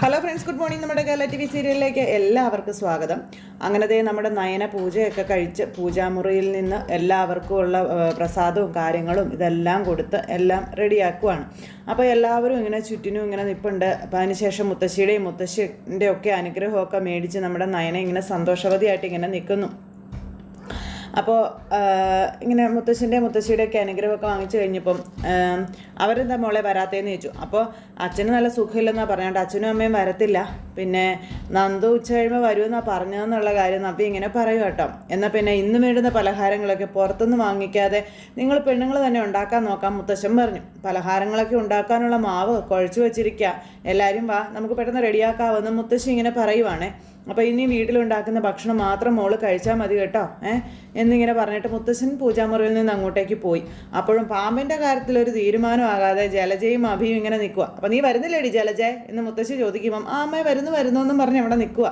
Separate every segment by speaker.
Speaker 1: Hello friends good morning നമ്മുടെ Kerala T V സീരിയലിലേക്ക് എല്ലാവർക്കും സ്വാഗതം. അങ്ങനത്തെ നമ്മുടെ നയന പൂജയൊക്കെ കഴിച്ച് പൂജാമുറിയിൽ നിന്ന് എല്ലാവർക്കും ഉള്ള പ്രസാദവും കാര്യങ്ങളും ഇതെല്ലാം കൊടുത്ത് എല്ലാം റെഡിയാക്കുവാണ്. അപ്പോൾ എല്ലാവരും ഇങ്ങനെ ചുറ്റിനും ഇങ്ങനെ നിൽപ്പുണ്ട് അപ്പോൾ അതിനുശേഷം മുത്തശ്ശിയുടെയും മുത്തശ്ശിന്റെ ഒക്കെ അനുഗ്രഹമൊക്കെ മേടിച്ച് നമ്മുടെ നയന ഇങ്ങനെ സന്തോഷവതിയായിട്ട് ഇങ്ങനെ നിൽക്കുന്നു അപ്പോൾ ഇങ്ങനെ മുത്തശ്ശന്റെ മുത്തശ്ശിയുടെ ഒക്കെ അനുഗ്രഹമൊക്കെ വാങ്ങിച്ചു കഴിഞ്ഞപ്പം അവരെന്താ മോളെ വരാത്തേന്ന് ചോദിച്ചു. അപ്പോൾ അച്ഛന് നല്ല സുഖമില്ലെന്നാണ് പറഞ്ഞുകൊണ്ട് അച്ഛനും അമ്മയും വരത്തില്ല. പിന്നെ നന്ദു ഉച്ച കഴിയുമ്പോൾ വരുമെന്നാണ് പറഞ്ഞതെന്നുള്ള കാര്യം നബി ഇങ്ങനെ പറയും കേട്ടോ. എന്നാൽ പിന്നെ ഇന്ന് വേണ്ടുന്ന പലഹാരങ്ങളൊക്കെ പുറത്തുനിന്ന് വാങ്ങിക്കാതെ നിങ്ങൾ പെണ്ണുങ്ങൾ തന്നെ ഉണ്ടാക്കാൻ നോക്കാം മുത്തശ്ശൻ പറഞ്ഞു. പലഹാരങ്ങളൊക്കെ ഉണ്ടാക്കാനുള്ള മാവ് കുഴച്ചു വെച്ചിരിക്കുക എല്ലാവരും വാ നമുക്ക് പെട്ടെന്ന് റെഡിയാക്കാമെന്ന് മുത്തശ്ശി ഇങ്ങനെ പറയുവാണേ. അപ്പോൾ ഇനി വീട്ടിലുണ്ടാക്കുന്ന ഭക്ഷണം മാത്രം മോൾ കഴിച്ചാൽ മതി കേട്ടോ. ഏ? എന്നിങ്ങനെ പറഞ്ഞിട്ട് മുത്തശ്ശൻ പൂജാമുറിയിൽ നിന്ന് അങ്ങോട്ടേക്ക് പോയി. അപ്പോഴും പാമ്പിന്റെ കാര്യത്തിൽ ഒരു തീരുമാനമാകാതെ ജലജയും അഭിയും ഇങ്ങനെ നിൽക്കുക അപ്പോൾ നീ വരുന്നില്ലേടി ജലജ? എന്ന് മുത്തശ്ശി ചോദിക്കുമ്പം ആ അമ്മ വരുന്നു വരുന്നു എന്നും പറഞ്ഞ് അവിടെ നിൽക്കുക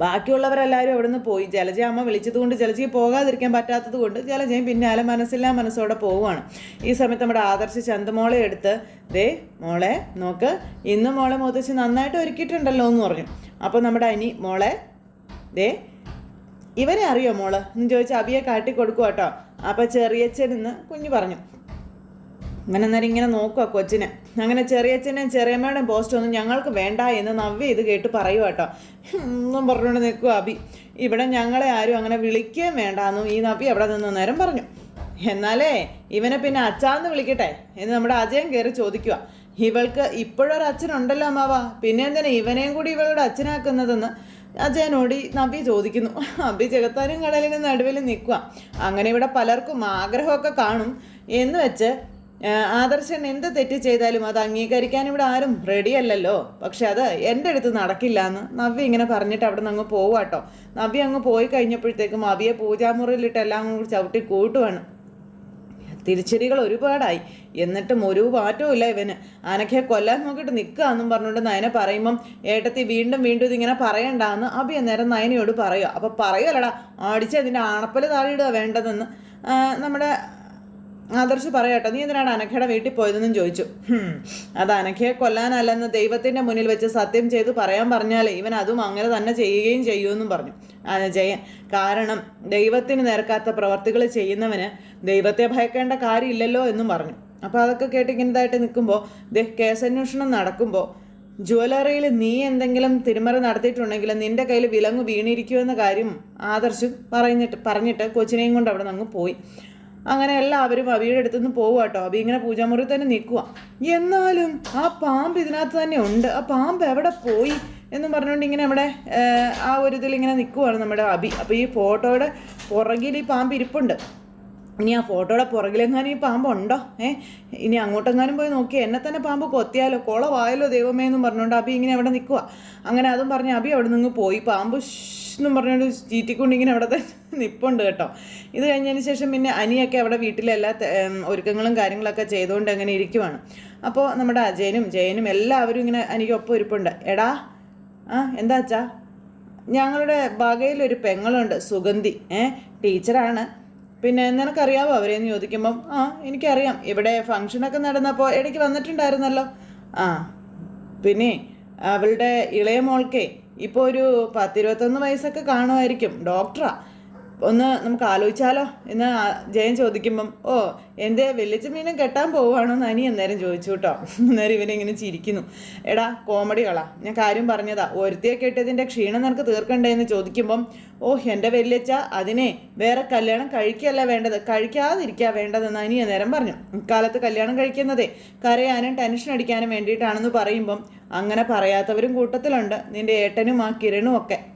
Speaker 1: ബാക്കിയുള്ളവരെല്ലാവരും അവിടെ നിന്ന് പോയി. ജലജ അമ്മ വിളിച്ചതുകൊണ്ട് ജലജയ്ക്ക് പോകാതിരിക്കാൻ പറ്റാത്തത് കൊണ്ട് ജലജയും പിന്നാലെ മനസ്സില്ലാ മനസ്സോടെ പോവുകയാണ്. ഈ സമയത്ത് നമ്മുടെ ആദർശ് ചന്തമോളെ എടുത്ത് ദേ മോളെ നോക്ക് ഇന്ന് മോളെ മുത്തശ്ശി നന്നായിട്ട് ഒരുക്കിയിട്ടുണ്ടല്ലോ എന്ന് പറഞ്ഞു. അപ്പോൾ നമ്മുടെ അനി മോളെ ദേ ഇവരെ അറിയോ മോൾ? എന്ന് ചോദിച്ചാൽ അബിയെ കാട്ടിക്കൊടുക്കുക കേട്ടോ അപ്പോൾ ചെറിയച്ഛനെന്ന് കുഞ്ഞു പറഞ്ഞു. ഇങ്ങനെ നേരം ഇങ്ങനെ നോക്കുക കൊച്ചിനെ. അങ്ങനെ ചെറിയച്ഛന്റെയും ചെറിയമ്മയുടെയും പോസ്റ്റ് ഒന്നും ഞങ്ങൾക്ക് വേണ്ട എന്ന് നവ്യ ഇത് കേട്ട് പറയുക കേട്ടോ ഒന്നും പറഞ്ഞുകൊണ്ട് നിൽക്കുക അബി ഇവിടെ ഞങ്ങളെ ആരും അങ്ങനെ വിളിക്കുകയും വേണ്ട എന്നും ഈ നവ്യ അവിടെ നിന്ന് നേരം പറഞ്ഞു. എന്നാലേ ഇവനെ പിന്നെ അച്ചാന്ന് വിളിക്കട്ടെ എന്ന് നമ്മുടെ അജയൻ കയറി ചോദിക്കുക ഇവൾക്ക് ഇപ്പോഴൊരു അച്ഛനുണ്ടല്ലോ അമ്മാവ. പിന്നെ എന്തിനാ ഇവനെയും കൂടി ഇവളുടെ അച്ഛനാക്കുന്നതെന്ന് അജയനോടി നബി ചോദിക്കുന്നു. അബി ജഗത്താനും കടലിനും നടുവിൽ നിൽക്കുക അങ്ങനെ ഇവിടെ പലർക്കും ആഗ്രഹമൊക്കെ കാണും. എന്ന് വെച്ച് ആദർശൻ എന്ത് തെറ്റ് ചെയ്താലും അത് അംഗീകരിക്കാൻ ഇവിടെ ആരും റെഡിയല്ലല്ലോ പക്ഷെ അത് എന്റെ അടുത്ത് നടക്കില്ല എന്ന് നവ്യ ഇങ്ങനെ പറഞ്ഞിട്ട് അവിടെ നിന്ന് അങ്ങ് പോവാട്ടോ നവ്യ അങ്ങ് പോയി കഴിഞ്ഞപ്പോഴത്തേക്കും അവിയെ പൂജാമുറിയിലിട്ട് എല്ലാം കൂടി ചവിട്ടി കൂട്ടുവാണ്. തിരിച്ചടികൾ ഒരുപാടായി. എന്നിട്ടും ഒരു മാറ്റവും ഇല്ല ഇവന്. ആനക്കെ കൊല്ലാൻ നോക്കിയിട്ട് നിൽക്കുക എന്നും പറഞ്ഞുകൊണ്ട് നയനെ പറയുമ്പം ഏട്ടത്തി വീണ്ടും വീണ്ടും ഇതിങ്ങനെ പറയണ്ടാന്ന് അഭി അന്നേരം നയനയോട് പറയുക. അപ്പോൾ പറയുമല്ലടാ അടിച്ച് അതിന്റെ ആണപ്പൽ താഴെയിടുക വേണ്ടതെന്ന്. നമ്മുടെ ആദർശ് പറയട്ടെ നീ എന്തിനാണ് അനഘയുടെ വീട്ടിൽ പോയതെന്നും ചോദിച്ചു. "ഹും, അത് അനഘയെ കൊല്ലാനല്ലെന്ന് ദൈവത്തിന്റെ മുന്നിൽ വെച്ച് സത്യം ചെയ്ത് പറയാൻ പറഞ്ഞാൽ ഇവൻ അതും അങ്ങനെ തന്നെ ചെയ്യുകയും ചെയ്യുമെന്നും പറഞ്ഞു. ജയൻ കാരണം ദൈവത്തിന് നേർക്കാത്ത പ്രവർത്തികൾ ചെയ്യുന്നവന് ദൈവത്തെ ഭയക്കേണ്ട കാര്യമില്ലല്ലോ എന്നും പറഞ്ഞു. അപ്പോൾ അതൊക്കെ കേട്ട് ഇങ്ങനതായിട്ട് നിൽക്കുമ്പോൾ കേസന്വേഷണം നടക്കുമ്പോൾ ജ്വല്ലറിയിൽ നീ എന്തെങ്കിലും തിരുമറി നടത്തിയിട്ടുണ്ടെങ്കിൽ നിന്റെ കയ്യിൽ വിലങ്ങ് വീണിരിക്കുമെന്ന കാര്യം ആദർശ് പറഞ്ഞിട്ട് പറഞ്ഞിട്ട് കൊച്ചിനെയും കൊണ്ട് അവിടെ നിന്ന് അങ്ങ് പോയി. അങ്ങനെ എല്ലാവരും അബിയുടെ അടുത്തു നിന്ന് പോവുക കേട്ടോ അബി ഇങ്ങനെ പൂജാമുറി തന്നെ നിൽക്കുക എന്നാലും ആ പാമ്പ് ഇതിനകത്ത് തന്നെ ഉണ്ട്. ആ പാമ്പ് എവിടെ പോയി എന്നും പറഞ്ഞുകൊണ്ട് ഇങ്ങനെ നമ്മുടെ ആ ഒരു ഇതിൽ ഇങ്ങനെ നിൽക്കുവാണ് നമ്മുടെ അബി. അപ്പോൾ ഈ ഫോട്ടോയുടെ പുറകിൽ ഈ പാമ്പ് ഇരിപ്പുണ്ട്. ഇനി ആ ഫോട്ടോയുടെ പുറകിലെങ്ങാനും ഈ പാമ്പ് ഉണ്ടോ? ഏ ഇനി അങ്ങോട്ടെങ്ങാനും പോയി നോക്കി എന്നെ തന്നെ പാമ്പ് കൊത്തിയാലോ? കുളവായാലോ ദൈവമേ എന്നും പറഞ്ഞുകൊണ്ട് അബി ഇങ്ങനെ അവിടെ നിൽക്കുക അങ്ങനെ അതും പറഞ്ഞ് അബി അവിടെ നിന്ന് പോയി. പാമ്പ് എന്നും പറഞ്ഞുകൊണ്ട് ചീറ്റിക്കൊണ്ട് ഇങ്ങനെ അവിടെ നിപ്പുണ്ട് കേട്ടോ. ഇത് കഴിഞ്ഞതിന് ശേഷം പിന്നെ അനിയൊക്കെ അവിടെ വീട്ടിലെ എല്ലാ ഒരുക്കങ്ങളും കാര്യങ്ങളൊക്കെ ചെയ്തുകൊണ്ട് അങ്ങനെ ഇരിക്കുവാണ്. അപ്പോൾ നമ്മുടെ അജയനും ജയനും എല്ലാവരും ഇങ്ങനെ അനിക്കൊപ്പം ഇരിപ്പുണ്ട് എടാ ആ എന്താ അച്ഛാ? ഞങ്ങളുടെ വകയിൽ ഒരു പെങ്ങളുണ്ട് സുഗന്ധി. ഏ ടീച്ചറാണ്. പിന്നെ നിനക്കറിയാവോ അവരെന്ന് ചോദിക്കുമ്പം ആ എനിക്കറിയാം. ഇവിടെ ഫംഗ്ഷനൊക്കെ നടന്നപ്പോൾ ഇടയ്ക്ക് വന്നിട്ടുണ്ടായിരുന്നല്ലോ. ആ പിന്നെ അവളുടെ ഇളയ മോൾക്കേ ഇപ്പോൾ ഒരു പത്തിരുപത്തൊന്ന് വയസ്സൊക്കെ കാണുമായിരിക്കും. ഡോക്ടറാ. ഒന്ന് നമുക്ക് ആലോചിച്ചാലോ? എന്ന് ജയൻ ചോദിക്കുമ്പം ഓ എന്റെ മീനും കെട്ടാൻ പോവുകയാണോ നനി അനി അന്നേരം ചോദിച്ചു കേട്ടോ. അന്നേരം ഇവനിങ്ങനെ ചിരിക്കുന്നു. എടാ കോമഡി കളാ. ഞാൻ കാര്യം പറഞ്ഞതാ. ഒരുത്തിയെ കെട്ടിയതിന്റെ ക്ഷീണം നിനക്ക് തീർക്കണ്ടേ എന്ന് ചോദിക്കുമ്പം ഓ എന്റെ വെല്ലിച്ച അതിനെ വേറെ കല്യാണം കഴിക്കുകയല്ല വേണ്ടത്. കഴിക്കാതിരിക്കുക വേണ്ടതെന്ന് അനി അന്നേരം പറഞ്ഞു. ഇക്കാലത്ത് കല്യാണം കഴിക്കുന്നതേ കരയാനും ടെൻഷൻ അടിക്കാനും വേണ്ടിയിട്ടാണെന്ന് പറയുമ്പം അങ്ങനെ പറയാത്തവരും കൂട്ടത്തിലുണ്ട്. നിന്റെ ഏട്ടനും ആ കിരണും ഒക്കെ.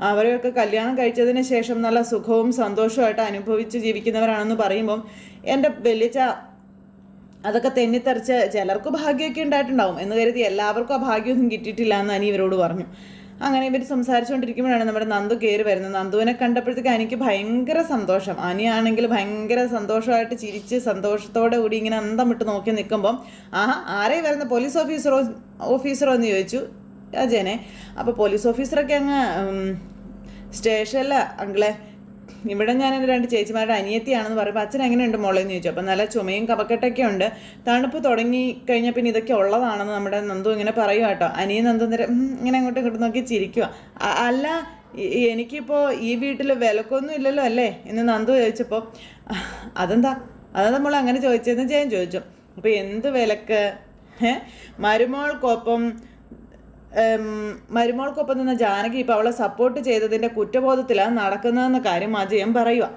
Speaker 1: അവരെയൊക്കെ കല്യാണം കഴിച്ചതിന് ശേഷം നല്ല സുഖവും സന്തോഷവുമായിട്ട് അനുഭവിച്ച് ജീവിക്കുന്നവരാണെന്ന് പറയുമ്പം എന്റെ വലിച്ച അതൊക്കെ തെന്നിത്തെറിച്ച് ചിലർക്ക് ഭാഗ്യമൊക്കെ ഉണ്ടായിട്ടുണ്ടാവും എന്ന് കരുതി എല്ലാവർക്കും ആ ഭാഗ്യമൊന്നും കിട്ടിയിട്ടില്ല എന്ന് അനി ഇവരോട് പറഞ്ഞു. അങ്ങനെ ഇവർ സംസാരിച്ചുകൊണ്ടിരിക്കുമ്പോഴാണ് നമ്മുടെ നന്ദു കയറി വരുന്നത്. നന്ദുവിനെ കണ്ടപ്പോഴത്തേക്ക് എനിക്ക് ഭയങ്കര സന്തോഷം. അനിയാണെങ്കിൽ ഭയങ്കര സന്തോഷമായിട്ട് ചിരിച്ച് സന്തോഷത്തോടെ കൂടി ഇങ്ങനെ അന്തം വിട്ട് നോക്കി നിൽക്കുമ്പം ആ ആരെയും വരുന്ന പോലീസ് ഓഫീസറോ ഓഫീസറോ എന്ന് ചോദിച്ചു അജയനെ അപ്പോൾ പോലീസ് ഓഫീസറൊക്കെ അങ്ങ് സ്റ്റേഷനില അങ്കിളെ. ഇവിടെ ഞാൻ എന്റെ രണ്ട് ചേച്ചിമാരുടെ അനിയത്തിയാണെന്ന് പറയുമ്പോൾ അച്ഛൻ എങ്ങനെയുണ്ട് മുളയെന്ന് ചോദിച്ചു. അപ്പം നല്ല ചുമയും കപക്കെട്ടൊക്കെ ഉണ്ട്. തണുപ്പ് തുടങ്ങി കഴിഞ്ഞാൽ പിന്നെ ഇതൊക്കെ ഉള്ളതാണെന്ന് നമ്മുടെ നന്ദു ഇങ്ങനെ പറയുക കേട്ടോ. അനിയൻ നന്ദു നേരം ഇങ്ങനെ അങ്ങോട്ടും ഇങ്ങോട്ടും നോക്കി ചിരിക്കുക അല്ല എനിക്കിപ്പോൾ ഈ വീട്ടിൽ വിലക്കൊന്നും ഇല്ലല്ലോ അല്ലേ? എന്ന് നന്ദു ചോദിച്ചപ്പോൾ അതെന്താ? അതെന്താ നമ്മൾ അങ്ങനെ ചോദിച്ചതെന്ന് ജയൻ ചോദിച്ചു. അപ്പോൾ എന്ത് വിലക്ക്? മരുമോൾക്കൊപ്പം മരുമോൾക്കൊപ്പം നിന്ന ജാനകി ഇപ്പോൾ അവളെ സപ്പോർട്ട് ചെയ്തതിന്റെ കുറ്റബോധത്തിലാണ് നടക്കുന്നതെന്ന കാര്യം അജയം പറയുക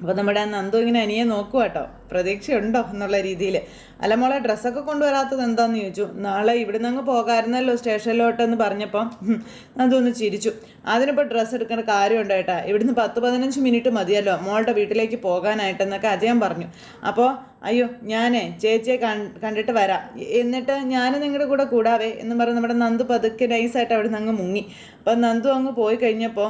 Speaker 1: അപ്പോൾ നമ്മുടെ നന്ദു ഇങ്ങനെ അനിയെ നോക്കുക കേട്ടോ പ്രതീക്ഷയുണ്ടോ എന്നുള്ള രീതിയിൽ അല്ല മോളെ ഡ്രസ്സൊക്കെ കൊണ്ടുവരാത്തത് എന്താന്ന് ചോദിച്ചു. നാളെ ഇവിടുന്ന് അങ്ങ് പോകാമായിരുന്നല്ലോ സ്റ്റേഷനിലോട്ടെന്ന് പറഞ്ഞപ്പോൾ ഒന്ന് ചിരിച്ചു. അതിനിപ്പോൾ ഡ്രസ്സ് എടുക്കേണ്ട കാര്യമുണ്ട് ഏട്ടാ. ഇവിടുന്ന് പത്ത് പതിനഞ്ച് മിനിറ്റ് മതിയല്ലോ മോളുടെ വീട്ടിലേക്ക് പോകാനായിട്ടെന്നൊക്കെ അജയൻ പറഞ്ഞു. അപ്പോൾ അയ്യോ ഞാനേ ചേച്ചിയെ കണ്ടിട്ട് വരാം. എന്നിട്ട് ഞാൻ നിങ്ങളുടെ കൂടെ കൂടാവേ എന്ന് പറഞ്ഞ് നമ്മുടെ നന്ദു പതുക്കെ നൈസായിട്ട് അവിടെ നിന്ന് അങ്ങ് മുങ്ങി. അപ്പം നന്ദു അങ്ങ് പോയി കഴിഞ്ഞപ്പോൾ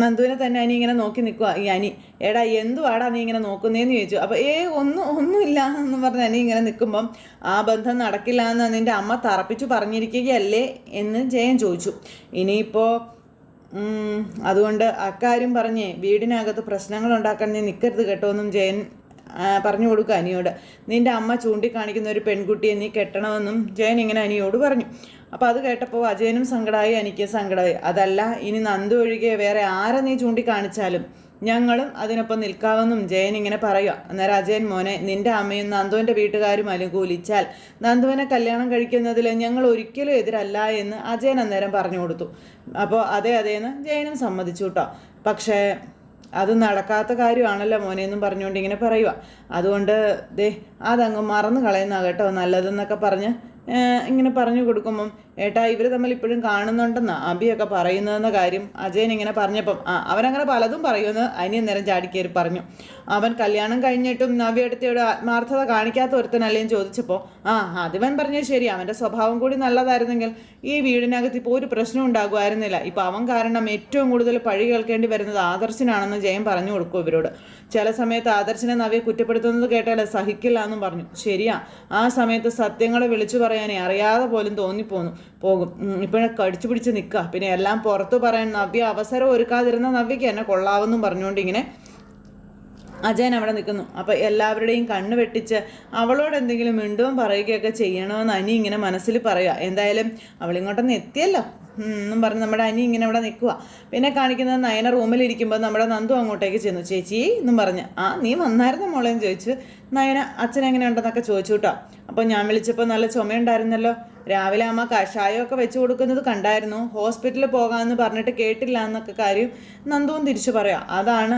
Speaker 1: നന്ദുവിനെ തന്നെ അനി ഇങ്ങനെ നോക്കി നിൽക്കുക ഈ അനി എടാ എന്തുവാടാ നീ ഇങ്ങനെ നോക്കുന്നേന്ന് ചോദിച്ചു. അപ്പോൾ ഏ ഒന്നും ഒന്നുമില്ല എന്ന് പറഞ്ഞ് അനി ഇങ്ങനെ നിൽക്കുമ്പം ആ ബന്ധം നടക്കില്ല എന്ന് നിന്റെ അമ്മ തറപ്പിച്ചു പറഞ്ഞിരിക്കുകയല്ലേ? എന്ന് ജയൻ ചോദിച്ചു. ഇനിയിപ്പോൾ അതുകൊണ്ട് അക്കാര്യം പറഞ്ഞേ വീടിനകത്ത് പ്രശ്നങ്ങൾ ഉണ്ടാക്കാൻ നീ നിൽക്കരുത് കേട്ടോ എന്നും ജയൻ പറഞ്ഞു കൊടുക്കുക അനിയോട്. നിന്റെ അമ്മ ചൂണ്ടിക്കാണിക്കുന്ന ഒരു പെൺകുട്ടിയെ നീ കെട്ടണമെന്നും ജയൻ ഇങ്ങനെ അനിയോട് പറഞ്ഞു. അപ്പോൾ അത് കേട്ടപ്പോൾ അജയനും സങ്കടമായി എനിക്ക് സങ്കടമായി അതല്ല ഇനി നന്ദു ഒഴികെ വേറെ ആരെ നീ ചൂണ്ടിക്കാണിച്ചാലും ഞങ്ങളും അതിനൊപ്പം നിൽക്കാമെന്നും ജയൻ ഇങ്ങനെ പറയുക. അന്നേരം അജയൻ മോനെ നിന്റെ അമ്മയും നന്ദുവിന്റെ വീട്ടുകാരും അനുകൂലിച്ചാൽ നന്ദുവിനെ കല്യാണം കഴിക്കുന്നതിൽ ഞങ്ങൾ ഒരിക്കലും എതിരല്ല എന്ന് അജയൻ അന്നേരം പറഞ്ഞു കൊടുത്തു. അപ്പോൾ അതെ അതേന്ന് ജയനും സമ്മതിച്ചു കേട്ടോ പക്ഷേ അത് നടക്കാത്ത കാര്യമാണല്ലോ മോനെ എന്നും പറഞ്ഞുകൊണ്ട് ഇങ്ങനെ പറയുക അതുകൊണ്ട് ദേ അതങ്ങ് മറന്നു കളയുന്ന കേട്ടോ നല്ലതെന്നൊക്കെ പറഞ്ഞ് ഇങ്ങനെ പറഞ്ഞു കൊടുക്കുമ്പം ഏട്ടാ ഇവർ തമ്മിൽ ഇപ്പോഴും കാണുന്നുണ്ടെന്നാ അബിയൊക്കെ പറയുന്നതെന്ന കാര്യം അജയൻ ഇങ്ങനെ പറഞ്ഞപ്പം ആ അവനങ്ങനെ പലതും പറയുമെന്ന് അനിയൻ നേരം ചാടിക്കേറി പറഞ്ഞു. അവൻ കല്യാണം കഴിഞ്ഞിട്ടും നവ്യടുത്തയുടെ ആത്മാർത്ഥത കാണിക്കാത്ത ഒരുത്തനല്ലേന്ന് ചോദിച്ചപ്പോൾ ആ അതിവൻ പറഞ്ഞത് ശരി അവന്റെ സ്വഭാവം കൂടി നല്ലതായിരുന്നെങ്കിൽ ഈ വീടിനകത്ത് ഇപ്പോൾ ഒരു പ്രശ്നം ഉണ്ടാകുമായിരുന്നില്ല. ഇപ്പം അവൻ കാരണം ഏറ്റവും കൂടുതൽ പഴി കേൾക്കേണ്ടി വരുന്നത് ആദർശനാണെന്ന് ജയൻ പറഞ്ഞു കൊടുക്കും ഇവരോട്. ചില സമയത്ത് ആദർശനെ നവ്യെ കുറ്റപ്പെടുത്തുന്നത് കേട്ടാൽ സഹിക്കില്ല എന്നും പറഞ്ഞു. ശരിയാ ആ സമയത്ത് സത്യങ്ങളെ വിളിച്ചു പറയാനേ അറിയാതെ പോലും തോന്നിപ്പോന്നു. പോകും. ഇപ്പോഴും കടിച്ചു പിടിച്ച് നിൽക്കുക പിന്നെ എല്ലാം പുറത്ത് പറയാൻ നവ്യ അവസരം ഒരുക്കാതിരുന്ന നവ്യയ്ക്ക് എന്നെ കൊള്ളാവെന്നും പറഞ്ഞുകൊണ്ട് ഇങ്ങനെ അജയൻ അവിടെ നിൽക്കുന്നു അപ്പോൾ എല്ലാവരുടെയും കണ്ണ് വെട്ടിച്ച് അവളോട് എന്തെങ്കിലും മിണ്ടുവും പറയുകയൊക്കെ ചെയ്യണമെന്ന് അനി ഇങ്ങനെ മനസ്സിൽ പറയുക എന്തായാലും അവളിങ്ങോട്ടൊന്ന് എത്തിയല്ലോ. എന്നും പറഞ്ഞ് നമ്മുടെ അനി ഇങ്ങനെ അവിടെ നിൽക്കുക പിന്നെ കാണിക്കുന്നത് നയന റൂമിലിരിക്കുമ്പോൾ നമ്മുടെ നന്ദു അങ്ങോട്ടേക്ക് ചെന്നു. ചേച്ചി എന്നും പറഞ്ഞ്. ആ നീ വന്നായിരുന്നു മോളേന്ന് ചോദിച്ചു. നയന അച്ഛൻ എങ്ങനെയുണ്ടെന്നൊക്കെ ചോദിച്ചു കേട്ടോ. അപ്പോൾ ഞാൻ വിളിച്ചപ്പോൾ നല്ല ചുമയുണ്ടായിരുന്നല്ലോ. രാവിലെ അമ്മ കഷായമൊക്കെ വെച്ച് കൊടുക്കുന്നത് കണ്ടായിരുന്നു. ഹോസ്പിറ്റലിൽ പോകാമെന്ന് പറഞ്ഞിട്ട് കേട്ടില്ല എന്നൊക്കെ കാര്യം നന്ദുവും തിരിച്ചു പറയാം. അതാണ്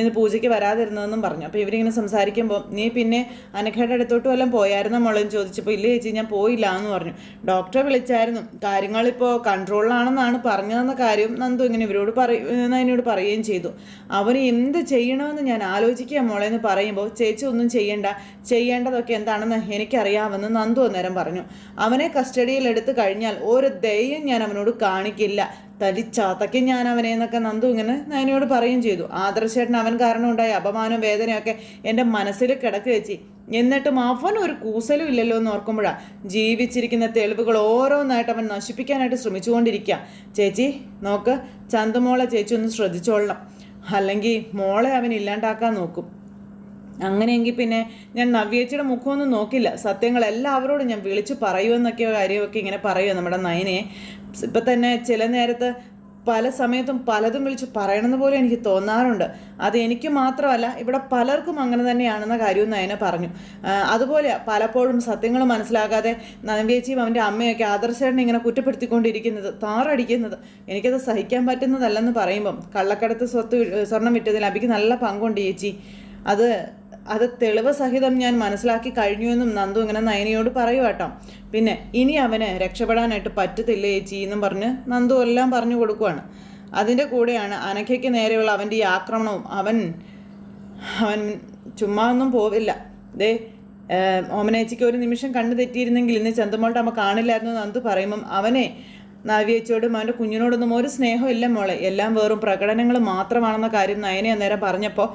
Speaker 1: ഇന്ന് പൂജയ്ക്ക് വരാതിരുന്നതെന്നും പറഞ്ഞു. അപ്പോൾ ഇവരിങ്ങനെ സംസാരിക്കുമ്പോൾ നീ പിന്നെ അനഘയുടെ അടുത്തോട്ട് വല്ലതും പോയായിരുന്നോ മോളെന്ന് ചോദിച്ചപ്പോൾ ഇല്ല ചേച്ചി ഞാൻ പോയില്ല എന്ന് പറഞ്ഞു. ഡോക്ടറെ വിളിച്ചായിരുന്നു. കാര്യങ്ങളിപ്പോൾ കൺട്രോളിലാണെന്നാണ് പറഞ്ഞതെന്ന കാര്യം നന്ദു ഇങ്ങനെ ഇവരോട് പറയ എന്നോട് പറയുകയും ചെയ്തു. അവർ എന്ത് ചെയ്യണമെന്ന് ഞാൻ ആലോചിക്കുക മോളെ എന്ന് പറയുമ്പോൾ ചേച്ചി ഒന്നും ചെയ്യണ്ട. ചെയ്യേണ്ടതൊക്കെ എന്താണെന്ന് എനിക്കറിയാമെന്ന് നന്ദു അന്നേരം പറഞ്ഞു. അവനെ കസ്റ്റഡിയിൽ എടുത്തു കഴിഞ്ഞാൽ ഒരു ദയം ഞാൻ അവനോട് കാണിക്കില്ല. തലിച്ചാത്തയ്ക്ക് ഞാൻ അവനെ എന്നൊക്കെ നന്ദു ഇങ്ങനെ നയനയോട് പറയുകയും ചെയ്തു. ആദർശേട്ടൻ അവൻ കാരണം ഉണ്ടായ അപമാനവും വേദനയൊക്കെ എന്റെ മനസ്സിൽ കിടക്ക് വെച്ചി. എന്നിട്ടും അവൻ ഒരു കൂസലും ഇല്ലല്ലോ എന്ന് ഓർക്കുമ്പോഴാണ് ജീവിച്ചിരിക്കുന്ന തെളിവുകൾ ഓരോന്നായിട്ട് അവൻ നശിപ്പിക്കാനായിട്ട് ശ്രമിച്ചുകൊണ്ടിരിക്കുക. ചേച്ചി നോക്ക് ചന്തുമോളെ ചേച്ചി ഒന്ന് ശ്രദ്ധിച്ചോളണം. അല്ലെങ്കിൽ മോളെ അവൻ ഇല്ലാണ്ടാക്കാൻ നോക്കും. അങ്ങനെയെങ്കിൽ പിന്നെ ഞാൻ നവ്യേച്ചിയുടെ മുഖമൊന്നും നോക്കില്ല. സത്യങ്ങൾ എല്ലാവരോടും ഞാൻ വിളിച്ചു എന്നൊക്കെ കാര്യമൊക്കെ ഇങ്ങനെ പറയുമോ നമ്മുടെ നയനെ. ഇപ്പം തന്നെ ചില നേരത്ത് പല സമയത്തും പലതും വിളിച്ച് പറയണമെന്ന് പോലും എനിക്ക് തോന്നാറുണ്ട്. അത് എനിക്ക് മാത്രമല്ല ഇവിടെ പലർക്കും അങ്ങനെ തന്നെയാണെന്ന കാര്യവും നയന പറഞ്ഞു. അതുപോലെ പലപ്പോഴും സത്യങ്ങൾ മനസ്സിലാകാതെ നവ്യേച്ചിയും അവന്റെ അമ്മയൊക്കെ ആദർശേട്ടനെ ഇങ്ങനെ കുറ്റപ്പെടുത്തിക്കൊണ്ടിരിക്കുന്നത് താറടിക്കുന്നത്. എനിക്കത് സഹിക്കാൻ പറ്റുന്നതല്ലെന്ന് പറയുമ്പം കള്ളക്കടത്ത് സ്വത്ത് സ്വർണം വിറ്റതിൽ അബിക്ക് നല്ല പങ്കുണ്ട് ചേച്ചി. അത് അത് തെളിവ് സഹിതം ഞാൻ മനസ്സിലാക്കി കഴിഞ്ഞുവെന്നും നന്ദു ഇങ്ങനെ നയനയോട് പറയുവാട്ടോ പിന്നെ ഇനി അവന് രക്ഷപ്പെടാനായിട്ട് പറ്റത്തില്ല ചേച്ചി എന്നും പറഞ്ഞ് നന്ദു എല്ലാം പറഞ്ഞു കൊടുക്കുവാണ്. അതിന്റെ കൂടെയാണ് അനഘയ്ക്ക് നേരെയുള്ള അവന്റെ ഈ ആക്രമണവും. അവൻ അവൻ ചുമ്മാ ഒന്നും പോവില്ല. ദേ ഓമനേച്ചിക്ക് ഒരു നിമിഷം കണ്ണു തെറ്റിയിരുന്നെങ്കിൽ ഇന്ന് ചന്തമോളുടെ അമ്മ കാണില്ലായിരുന്നു നന്ദു പറയുമ്പം അവനെ നാവിയച്ചോടും അവന്റെ കുഞ്ഞിനോടൊന്നും ഒരു സ്നേഹമില്ല മോളെ. എല്ലാം വെറും പ്രകടനങ്ങൾ മാത്രമാണെന്ന കാര്യം നയനെ അന്നേരം പറഞ്ഞപ്പോൾ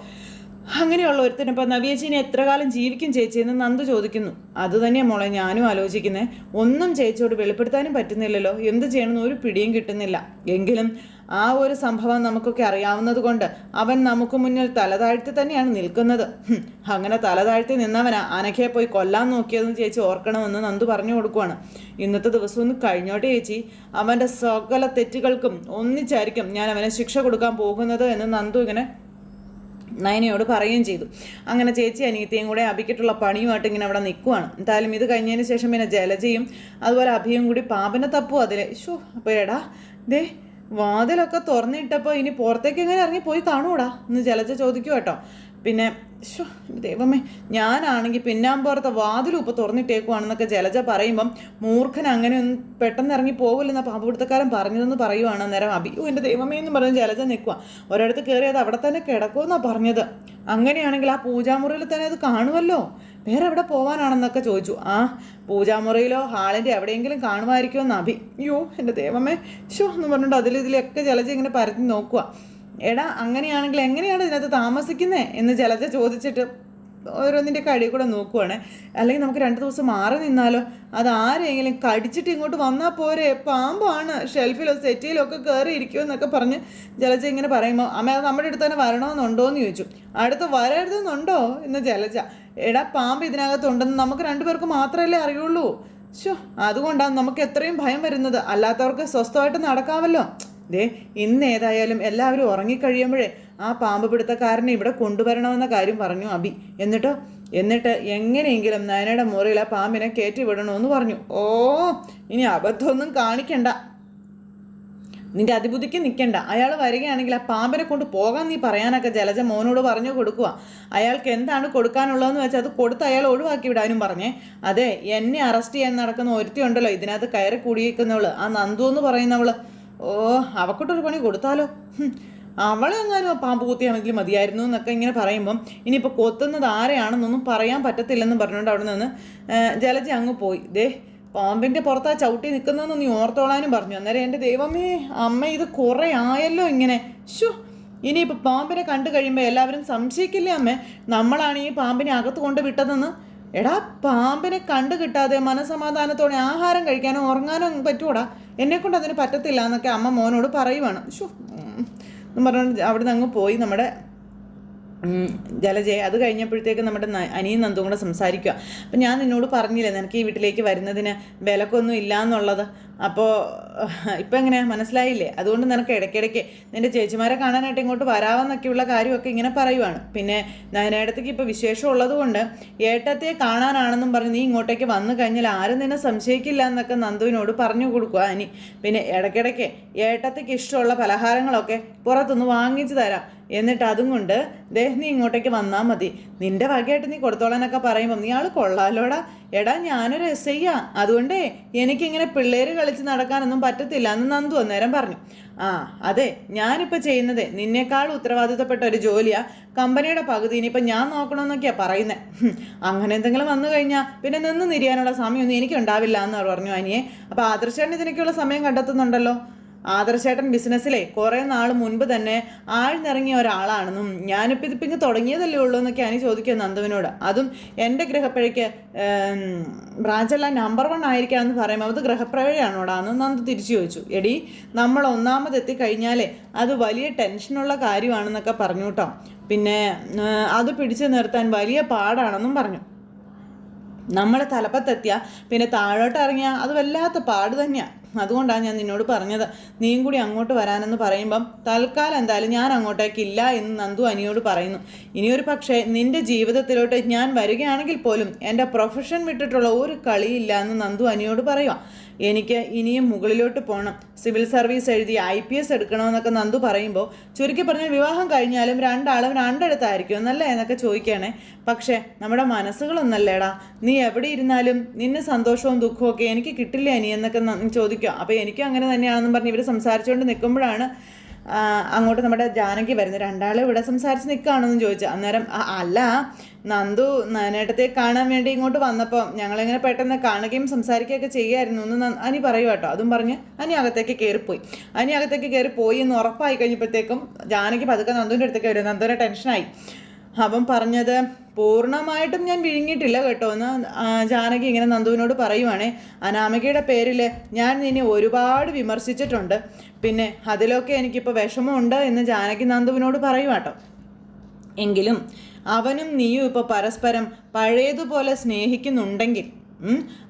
Speaker 1: അങ്ങനെയുള്ള ഒരുത്തനിപ്പോൾ നവ്യേച്ചിനെ എത്ര കാലം ജീവിക്കും ചേച്ചിയെന്ന് നന്ദു ചോദിക്കുന്നു. അത് തന്നെയാണ് മോളെ ഞാനും ആലോചിക്കുന്നത് ഒന്നും ചേച്ചിയോട് വെളിപ്പെടുത്താനും പറ്റുന്നില്ലല്ലോ. എന്ത് ചെയ്യണമെന്ന് ഒരു പിടിയും കിട്ടുന്നില്ല. എങ്കിലും ആ ഒരു സംഭവം നമുക്കൊക്കെ അറിയാവുന്നത് കൊണ്ട് അവൻ നമുക്ക് മുന്നിൽ തലതാഴ്ത്തി തന്നെയാണ് നിൽക്കുന്നത്. അങ്ങനെ തലതാഴ്ത്തി നിന്നവനാ അനഘയെ പോയി കൊല്ലാൻ നോക്കിയതെന്ന് ചേച്ചി ഓർക്കണമെന്ന് നന്ദു പറഞ്ഞു കൊടുക്കുവാണ്. ഇന്നത്തെ ദിവസം ഒന്ന് കഴിഞ്ഞോട്ടെ ചേച്ചി. അവന്റെ സകല തെറ്റുകൾക്കും ഒന്നിച്ചായിരിക്കും ഞാൻ അവനെ ശിക്ഷ കൊടുക്കാൻ പോകുന്നത് എന്ന് നന്ദു ഇങ്ങനെ നയനയോട് പറയുകയും ചെയ്തു. അങ്ങനെ ചേച്ചി അനിയത്തിയും കൂടെ അഭിക്കിട്ടുള്ള പണിയുമായിട്ട് ഇങ്ങനെ അവിടെ നിൽക്കുവാണ്. എന്തായാലും ഇത് കഴിഞ്ഞതിന് ശേഷം പിന്നെ ജലജയും അതുപോലെ അഭിയും കൂടി പാപന തപ്പും അതിൽ ഷോ അപ്പോൾ എടാ ദേ വാതിലൊക്കെ തുറന്നിട്ടപ്പോൾ ഇനി പുറത്തേക്ക് എങ്ങനെ ഇറങ്ങി പോയി കാണൂടാ എന്ന് ജലജ ചോദിക്കും കേട്ടോ. പിന്നെ ദൈവമേ ഞാനാണെങ്കിൽ പിന്നാമ്പുറത്തെ വാതിലും ഇപ്പോൾ തുറന്നിട്ടേക്കുവാണെന്നൊക്കെ ജലജ പറയുമ്പം മൂർഖൻ അങ്ങനെ ഒന്നും പെട്ടെന്ന് ഇറങ്ങി പോകില്ലെന്ന അവിടുത്തെക്കാരൻ പറഞ്ഞതെന്ന് പറയുവാണ് അന്നേരം അബി. ഓ എന്റെ ദൈവമേ എന്ന് പറഞ്ഞ് ജലജ നിൽക്കുക ഒരിടത്ത് കയറി അത് അവിടെ തന്നെ കിടക്കുമെന്നാണ് പറഞ്ഞത്. അങ്ങനെയാണെങ്കിൽ ആ പൂജാമുറിയിൽ തന്നെ അത് കാണുമല്ലോ. വേറെ എവിടെ പോകാനാണെന്നൊക്കെ ചോദിച്ചു. ആ പൂജാമുറിയിലോ ഹാളിന്റെ എവിടെയെങ്കിലും കാണുമായിരിക്കുമെന്ന് അഭി അയ്യോ എന്റെ ദൈവമേ ഷോ എന്ന് പറഞ്ഞിട്ട് അതിലിതിലൊക്കെ ജലജ ഇങ്ങനെ പരത്തി നോക്കുക എടാ അങ്ങനെയാണെങ്കിൽ എങ്ങനെയാണ് ഇതിനകത്ത് താമസിക്കുന്നത് എന്ന് ജലജ ചോദിച്ചിട്ട് ഓരോന്നിന്റെ കടി കൂടെ നോക്കുവാണ്. അല്ലെങ്കിൽ നമുക്ക് രണ്ട് ദിവസം മാറി നിന്നാലോ? അത് ആരെങ്കിലും കടിച്ചിട്ട് ഇങ്ങോട്ട് വന്നാൽ പോരെ? പാമ്പാണ്. ഷെൽഫിലോ സെറ്റിയിലോ ഒക്കെ കയറി ഇരിക്കുമോ എന്നൊക്കെ പറഞ്ഞ് ജലജ ഇങ്ങനെ പറയുമ്പോൾ അമ്മ അത് നമ്മുടെ അടുത്ത് തന്നെ വരണമെന്നുണ്ടോ? എന്ന് ചോദിച്ചു. അടുത്ത് വരരുതെന്നുണ്ടോ? എന്ന് ജലജ. എടാ പാമ്പ് ഇതിനകത്തുണ്ടെന്ന് നമുക്ക് രണ്ടുപേർക്ക് മാത്രമല്ലേ അറിയുള്ളൂ? ഷോ അതുകൊണ്ടാണ് നമുക്ക് എത്രയും ഭയം വരുന്നത്. അല്ലാത്തവർക്ക് സ്വസ്ഥമായിട്ട് നടക്കാമല്ലോ. ദേ ഇന്ന് ഏതായാലും എല്ലാവരും ഉറങ്ങിക്കഴിയുമ്പോഴേ ആ പാമ്പ് പിടുത്തക്കാരനെ ഇവിടെ കൊണ്ടുവരണമെന്ന കാര്യം പറഞ്ഞു അബി. എന്നിട്ടോ? എന്നിട്ട് എങ്ങനെയെങ്കിലും നയനയുടെ മുറിയിൽ ആ പാമ്പിനെ കയറ്റി വിടണമെന്ന് പറഞ്ഞു. ഓ ഇനി അബദ്ധമൊന്നും കാണിക്കണ്ട. നിന്റെ അതിബുദ്ധിക്ക് നിൽക്കണ്ട അയാൾ വരികയാണെങ്കിൽ ആ പാമ്പിനെ കൊണ്ട് പോകാൻ നീ പറയാനൊക്കെ ജലജ മോനോട് പറഞ്ഞു കൊടുക്കുക അയാൾക്ക് എന്താണ് കൊടുക്കാനുള്ളതെന്ന് വെച്ചാൽ അത് കൊടുത്ത് അയാൾ ഒഴിവാക്കി വിടാനും പറഞ്ഞേ. അതെ എന്നെ അറസ്റ്റ് ചെയ്യാൻ നടക്കുന്ന ഒരുത്തി ഉണ്ടല്ലോ ഇതിനകത്ത് കയറി കൂടിയിരിക്കുന്നവൾ ആ നന്ദു എന്ന് പറയുന്നവൾ. ഓ അവക്കൊട്ടൊരു പണി കൊടുത്താലോ? അവളെങ്ങാനും പാമ്പ് കുത്തിയാണെങ്കിൽ മതിയായിരുന്നു എന്നൊക്കെ ഇങ്ങനെ പറയുമ്പം ഇനിയിപ്പോൾ കൊത്തുന്നത് ആരെയാണെന്നൊന്നും പറയാൻ പറ്റത്തില്ലെന്ന് പറഞ്ഞുകൊണ്ട് അവിടെ നിന്ന് ജലജി അങ്ങ് പോയി. ദേ പാമ്പിന്റെ പുറത്താ ചവിട്ടി നിൽക്കുന്നതെന്ന് നീ ഓർത്തോളാനും പറഞ്ഞു. അന്നേരം എന്റെ ദൈവമേ അമ്മ ഇത് കുറേ ആയല്ലോ ഇങ്ങനെ. ഷു ഇനിയിപ്പോൾ പാമ്പിനെ കണ്ടു കഴിയുമ്പോൾ എല്ലാവരും സംശയിക്കില്ലേ അമ്മേ? നമ്മളാണ് ഈ പാമ്പിനെ അകത്ത് കൊണ്ട് വിട്ടതെന്ന്? എടാ പാമ്പിനെ കണ്ടു കിട്ടാതെ മനസമാധാനത്തോടെ ആഹാരം കഴിക്കാനോ ഉറങ്ങാനോ പറ്റൂടാ എന്നെ കൊണ്ട് അതിന് പറ്റത്തില്ല എന്നൊക്കെ അമ്മ മോനോട് പറയുവാണ്. ഷോ എന്ന് പറഞ്ഞുകൊണ്ട് അവിടെ നിന്ന് അങ്ങ് പോയി നമ്മുടെ ജലജയ. അത് കഴിഞ്ഞപ്പോഴത്തേക്ക് നമ്മുടെ അനിയും നന്ദും കൂടെ സംസാരിക്കുക അപ്പം ഞാൻ നിന്നോട് പറഞ്ഞില്ലേ നിനക്ക് ഈ വീട്ടിലേക്ക് വരുന്നതിന് വിലക്കൊന്നും ഇല്ല എന്നുള്ളത് അപ്പോൾ ഇപ്പം എങ്ങനെ മനസ്സിലായില്ലേ? അതുകൊണ്ട് നിനക്ക് ഇടയ്ക്കിടയ്ക്ക് നിന്റെ ചേച്ചിമാരെ കാണാനായിട്ട് ഇങ്ങോട്ട് വരാമെന്നൊക്കെയുള്ള കാര്യമൊക്കെ ഇങ്ങനെ പറയുവാണ്. പിന്നെ നയനേടത്തേക്ക് ഇപ്പോൾ വിശേഷം ഉള്ളതുകൊണ്ട് ഏട്ടത്തെ കാണാനാണെന്നും പറഞ്ഞ് നീ ഇങ്ങോട്ടേക്ക് വന്നു കഴിഞ്ഞാൽ ആരും നിന്നെ സംശയിക്കില്ല എന്നൊക്കെ നന്ദുവിനോട് പറഞ്ഞു കൊടുക്കുക അനി പിന്നെ ഇടയ്ക്കിടയ്ക്ക് ഏട്ടത്തേക്ക് ഇഷ്ടമുള്ള പലഹാരങ്ങളൊക്കെ പുറത്തുനിന്ന് വാങ്ങിച്ചു തരാം. എന്നിട്ട് അതും കൊണ്ട് ദേ നീ ഇങ്ങോട്ടേക്ക് വന്നാൽ മതി. നിന്റെ വകയായിട്ട് നീ കൊടുത്തോളാനൊക്കെ പറയുമ്പം നീ ആൾ കൊള്ളാലോടാ. എടാ ഞാനൊരു എസ് ഐയാ അതുകൊണ്ടേ എനിക്കിങ്ങനെ പിള്ളേർ കളിച്ച് നടക്കാനൊന്നും പറ്റത്തില്ല എന്ന് നന്ദു അന്നേരം പറഞ്ഞു. ആ അതെ ഞാനിപ്പോൾ ചെയ്യുന്നത് നിന്നേക്കാൾ ഉത്തരവാദിത്തപ്പെട്ട ഒരു ജോലിയാ. കമ്പനിയുടെ പകുതി ഇനിയിപ്പോൾ ഞാൻ നോക്കണമെന്നൊക്കെയാണ് പറയുന്നത് അങ്ങനെ എന്തെങ്കിലും വന്നു കഴിഞ്ഞാൽ പിന്നെ നിന്ന് നിരിയാനുള്ള സമയമൊന്നും എനിക്കുണ്ടാവില്ല എന്ന് പറഞ്ഞു അനിയെ. അപ്പോൾ ആദർശേട്ടൻ ഇതിനൊക്കെയുള്ള സമയം കണ്ടെത്തുന്നുണ്ടല്ലോ? ആദർശേട്ടൻ ബിസിനസ്സിലെ കുറേ നാൾ മുൻപ് തന്നെ ആഴ്ന്നിറങ്ങിയ ഒരാളാണെന്നും ഞാനിപ്പോൾ ഇതിപ്പോൾ ഇങ്ങ് തുടങ്ങിയതല്ലേ ഉള്ളൂ എന്നൊക്കെ അനി ചോദിക്കുക നന്ദുവിനോട്. അതും എന്റെ ഗ്രഹപ്പഴയ്ക്ക് ബ്രാഞ്ചെല്ലാം നമ്പർ വൺ ആയിരിക്കാമെന്ന് പറയുമ്പോൾ അത് ഗ്രഹപ്പിഴയാണോടാ എന്ന് നന്ദു തിരിച്ചു ചോദിച്ചു. എടി നമ്മൾ ഒന്നാമത് എത്തിക്കഴിഞ്ഞാലേ അത് വലിയ ടെൻഷനുള്ള കാര്യമാണെന്നൊക്കെ പറഞ്ഞു കേട്ടോ പിന്നെ അത് പിടിച്ചു നിർത്താൻ വലിയ പാടാണെന്നും പറഞ്ഞു. നമ്മൾ തലപ്പത്തെത്തിയ പിന്നെ താഴോട്ട് ഇറങ്ങിയാൽ അത് വല്ലാത്ത പാട് തന്നെയാണ് അതുകൊണ്ടാണ് ഞാൻ നിന്നോട് പറഞ്ഞത്. നീയും കൂടി അങ്ങോട്ട് വരാനെന്ന് പറയുമ്പം തൽക്കാലം എന്തായാലും ഞാൻ അങ്ങോട്ടേക്കില്ല എന്ന് നന്ദു അനിയോട് പറയുന്നു. ഇനിയൊരു പക്ഷേ നിന്റെ ജീവിതത്തിലോട്ട് ഞാൻ വരികയാണെങ്കിൽ പോലും എന്റെ പ്രൊഫഷൻ വിട്ടിട്ടുള്ള ഒരു കളിയില്ല എന്ന് നന്ദു അനിയോട് പറയുക എനിക്ക് ഇനിയും മുകളിലോട്ട് പോകണം സിവിൽ സർവീസ് എഴുതി ഐ പി എസ് എടുക്കണമെന്നൊക്കെ നന്ദു പറയുമ്പോൾ ചുരുക്കി പറഞ്ഞാൽ വിവാഹം കഴിഞ്ഞാലും രണ്ടാളും രണ്ടിടത്തായിരിക്കും എന്നല്ലേ എന്നൊക്കെ ചോദിക്കുകയാണേ. പക്ഷേ നമ്മുടെ മനസ്സുകളൊന്നല്ലേടാ. നീ എവിടെ ഇരുന്നാലും നിന്നെ സന്തോഷവും ദുഃഖവും ഒക്കെ എനിക്ക് കിട്ടില്ല ഇനി എന്നൊക്കെ ചോദിക്കുക. അപ്പോൾ എനിക്കും അങ്ങനെ തന്നെയാണെന്നും പറഞ്ഞ് ഇവർ സംസാരിച്ചുകൊണ്ട് നിൽക്കുമ്പോഴാണ് അങ്ങോട്ട് നമ്മുടെ ജാനകി വരുന്നു. രണ്ടാളും ഇവിടെ സംസാരിച്ച് നിൽക്കുകയാണെന്ന് ചോദിച്ചു. അന്നേരം അല്ല നന്ദു നനേട്ടത്തെ കാണാൻ വേണ്ടി ഇങ്ങോട്ട് വന്നപ്പോൾ ഞങ്ങളിങ്ങനെ പെട്ടെന്ന് കാണുകയും സംസാരിക്കുകയൊക്കെ ചെയ്യുമായിരുന്നു എന്ന് അനി പറയുക കേട്ടോ അതും പറഞ്ഞ് അനി അകത്തേക്ക് കയറിപ്പോയി അനി അകത്തേക്ക് കയറി പോയി എന്ന് ഉറപ്പായി കഴിഞ്ഞപ്പോഴത്തേക്കും ജാനകി പതുക്കെ നന്ദുവിന്റെ അടുത്തേക്ക് വരും നന്ദുവിനെ ടെൻഷനായി. അവൻ പറഞ്ഞത് പൂർണമായിട്ടും ഞാൻ വിഴുങ്ങിയിട്ടില്ല കേട്ടോ എന്ന് ജാനകി ഇങ്ങനെ നന്ദുവിനോട് പറയുവാണേ. അനാമികയുടെ പേരിൽ ഞാൻ നിന്നെ ഒരുപാട് വിമർശിച്ചിട്ടുണ്ട്. പിന്നെ അതിലൊക്കെ എനിക്കിപ്പോൾ വിഷമമുണ്ട് എന്ന് ജാനകി നന്ദുവിനോട് പറയുവാട്ടോ. എങ്കിലും അവനും നീയും ഇപ്പോൾ പരസ്പരം പഴയതുപോലെ സ്നേഹിക്കുന്നുണ്ടെങ്കിൽ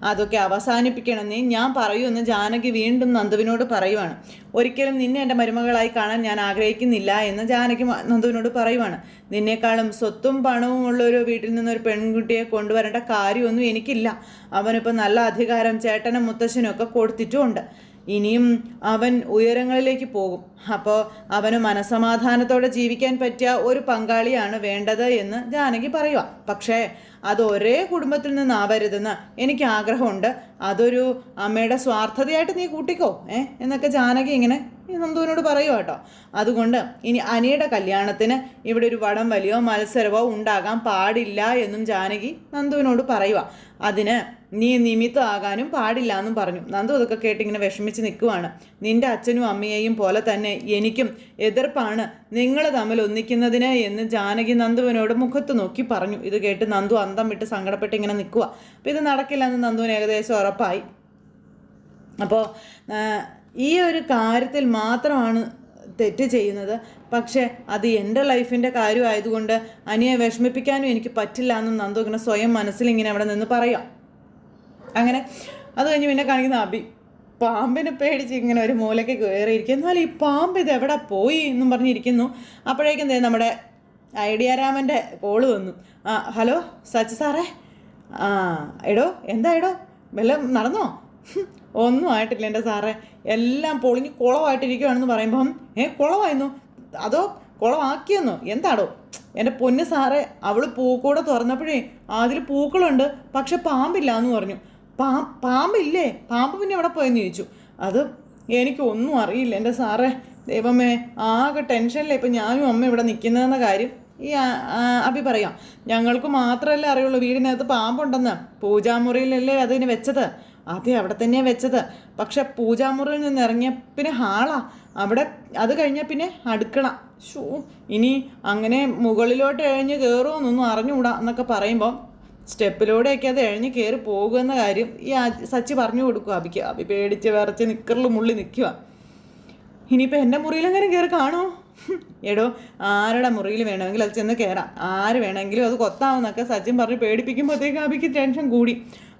Speaker 1: അതൊക്കെ അവസാനിപ്പിക്കണമെന്നേ ഞാൻ പറയുമെന്ന് ജാനകി വീണ്ടും നന്ദുവിനോട് പറയുവാണ്. ഒരിക്കലും നിന്നെ എന്റെ മരുമകളായി കാണാൻ ഞാൻ ആഗ്രഹിക്കുന്നില്ല എന്ന് ജാനകി നന്ദുവിനോട് പറയുവാണ്. നിന്നേക്കാളും സ്വത്തും പണവും ഉള്ള ഒരു വീട്ടിൽ നിന്നൊരു പെൺകുട്ടിയെ കൊണ്ടുവരേണ്ട കാര്യമൊന്നും എനിക്കില്ല. അവനിപ്പോൾ നല്ല അധികാരം ചേട്ടനും മുത്തശ്ശനും ഒക്കെ കൊടുത്തിട്ടുമുണ്ട്. ഇനിയും അവൻ ഉയരങ്ങളിലേക്ക് പോകും. അപ്പോൾ അവന് മനസമാധാനത്തോടെ ജീവിക്കാൻ പറ്റിയ ഒരു പങ്കാളിയാണ് വേണ്ടത് എന്ന് ജാനകി പറയുക പക്ഷേ അത് ഒരേ കുടുംബത്തിൽ നിന്നാവരുതെന്ന് എനിക്ക് ആഗ്രഹമുണ്ട്. അതൊരു അമ്മയുടെ സ്വാർത്ഥതയായിട്ട് നീ കൂട്ടിക്കോ ഏ? എന്നൊക്കെ ജാനകി ഇങ്ങനെ നന്ദുവിനോട് പറയുക കേട്ടോ. അതുകൊണ്ട് ഇനി അനിയുടെ കല്യാണത്തിന് ഇവിടെ ഒരു വടം വലിയോ മത്സരമോ ഉണ്ടാകാൻ പാടില്ല എന്നും ജാനകി നന്ദുവിനോട് പറയുക അതിന് നീ നിമിത്തമാകാനും പാടില്ല എന്നും പറഞ്ഞു. നന്ദു അതൊക്കെ കേട്ട് ഇങ്ങനെ വിഷമിച്ച് നിൽക്കുവാണ്. നിന്റെ അച്ഛനും അമ്മയെയും പോലെ തന്നെ എനിക്കും എതിർപ്പാണ് നിങ്ങൾ തമ്മിൽ ഒന്നിക്കുന്നതിന് എന്ന് ജാനകി നന്ദുവിനോട് മുഖത്ത് നോക്കി പറഞ്ഞു. ഇത് കേട്ട് നന്ദു അന്തം വിട്ട് സങ്കടപ്പെട്ട് ഇങ്ങനെ നിൽക്കുക അപ്പോൾ ഇത് നടക്കില്ല എന്ന് നന്ദുവിന് ഏകദേശം ഉറപ്പായി. അപ്പോൾ ഈ ഒരു കാര്യത്തിൽ മാത്രമാണ് തെറ്റ് ചെയ്യുന്നത്. പക്ഷേ അത് എന്റെ ലൈഫിന്റെ കാര്യമായതുകൊണ്ട് അനിയെ വിഷമിപ്പിക്കാനും എനിക്ക് പറ്റില്ല എന്ന് നന്ദു ഇങ്ങനെ സ്വയം മനസ്സിൽ ഇങ്ങനെ അവിടെ നിന്ന് പറയാം. അങ്ങനെ അത് കഴിഞ്ഞ് പിന്നെ കാണിക്കുന്ന അബി പാമ്പിനെ പേടിച്ച് ഇങ്ങനെ ഒരു മൂലയ്ക്ക് കയറിയിരിക്കും എന്നാൽ ഈ പാമ്പ് ഇത് എവിടെ പോയി എന്നും പറഞ്ഞിരിക്കുന്നു. അപ്പോഴേക്കും നമ്മുടെ ഐഡിയ രാമന്റെ കോൾ വന്നു. ആ ഹലോ സച്ച് സാറേ? ആ എടോ എന്താ എടോ? വല്ലതും നടന്നോ? ഒന്നും ആയിട്ടില്ല എന്റെ സാറേ. എല്ലാം പൊളിഞ്ഞ് കുളമായിട്ടിരിക്കുകയാണെന്ന് പറയുമ്പം ഏ കുളമായിരുന്നു? അതോ കുളമാക്കിയെന്നോ? എന്താടോ? എന്റെ പൊന്ന് സാറേ അവൾ പൂക്കൂടെ തുറന്നപ്പോഴേ അതിൽ പൂക്കളുണ്ട് പക്ഷെ പാമ്പില്ല എന്ന് പറഞ്ഞു. പാ പാമ്പില്ലേ? പാമ്പ് പിന്നെ എവിടെ പോയെന്ന് ചോദിച്ചു. അത് എനിക്കൊന്നും അറിയില്ല എന്റെ സാറേ. ദൈവമേ ആകെ ടെൻഷനില്ല ഇപ്പം ഞാനും അമ്മ ഇവിടെ നിൽക്കുന്നതെന്ന കാര്യം. ഈ അഭി പറയാം. ഞങ്ങൾക്ക് മാത്രമല്ലേ അറിയുള്ളൂ വീടിനകത്ത് പാമ്പുണ്ടെന്ന്. പൂജാമുറിയിലല്ലേ അതിന് വെച്ചത്? അതെ അവിടെ തന്നെ വെച്ചത്. പക്ഷെ പൂജാമുറിയിൽ നിന്ന് ഇറങ്ങിയ പിന്നെ ഹാളാ. അവിടെ അത് കഴിഞ്ഞാൽ പിന്നെ അടുക്കള. ഷൂ ഇനി അങ്ങനെ മുകളിലോട്ട് എഴഞ്ഞ് കയറുമെന്നൊന്നും അറിഞ്ഞുകൂടാ എന്നൊക്കെ പറയുമ്പോൾ സ്റ്റെപ്പിലൂടെയൊക്കെ അത് എഴഞ്ഞ് കയറി പോകുമെന്ന കാര്യം ഈ സച്ചി പറഞ്ഞു കൊടുക്കുക അബിക്ക്. അബി പേടിച്ച് വിറച്ച് നിക്കറിൽ മുള്ളി നിൽക്കുക ഇനിയിപ്പോൾ എന്റെ മുറിയിലെങ്ങനെ കയറി കാണുമോ എടോ ആരുടെ മുറിയിൽ വേണമെങ്കിലും അത് ചെന്ന് കയറാം ആര് വേണമെങ്കിലും അത് കൊത്താമെന്നൊക്കെ സച്ചിൻ പറഞ്ഞ് പേടിപ്പിക്കുമ്പോഴത്തേക്ക് അബിക്ക് ടെൻഷൻ കൂടി.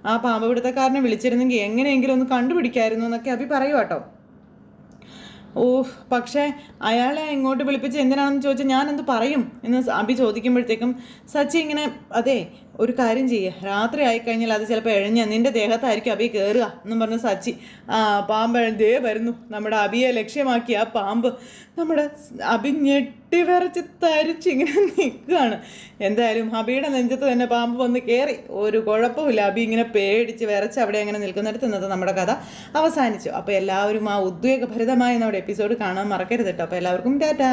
Speaker 1: ആ പാമ്പ് പിടുത്തക്കാരനെ വിളിച്ചിരുന്നെങ്കിൽ എങ്ങനെയെങ്കിലും ഒന്ന് കണ്ടുപിടിക്കായിരുന്നു എന്നൊക്കെ അഭി പറയും കേട്ടോ. ഓ പക്ഷേ അയാളെ ഇങ്ങോട്ട് വിളിപ്പിച്ച് എന്തിനാണെന്ന് ചോദിച്ചാൽ ഞാനെന്ത് പറയും? എന്ന് അഭി ചോദിക്കുമ്പോഴത്തേക്കും സച്ചി ഇങ്ങനെ അതെ ഒരു കാര്യം ചെയ്യുക രാത്രി ആയിക്കഴിഞ്ഞാൽ അത് ചിലപ്പോൾ എഴഞ്ഞ നിന്റെ ദേഹത്തായിരിക്കും അബി കയറുക എന്നും പറഞ്ഞ സച്ചി. ആ പാമ്പ് വരുന്നു. നമ്മുടെ അബിയെ ലക്ഷ്യമാക്കി ആ പാമ്പ് നമ്മുടെ അബി ഞെട്ടി വിറച്ച് തരിച്ച് ഇങ്ങനെ നിൽക്കുകയാണ്. എന്തായാലും അബിയുടെ നെഞ്ചത്ത് തന്നെ പാമ്പ് വന്ന് കയറി ഒരു കുഴപ്പമില്ല അബി ഇങ്ങനെ പേടിച്ച് വിറച്ച് അവിടെ അങ്ങനെ നിൽക്കുന്നിടത്ത് ഇന്നത്തെ നമ്മുടെ കഥ അവസാനിച്ചു. അപ്പോൾ എല്ലാവരും ആ ഉദ്വേഗഭരിതമായ നമ്മുടെ എപ്പിസോഡ് കാണാൻ മറക്കരുത് കേട്ടോ. അപ്പോൾ എല്ലാവർക്കും ടാറ്റാ.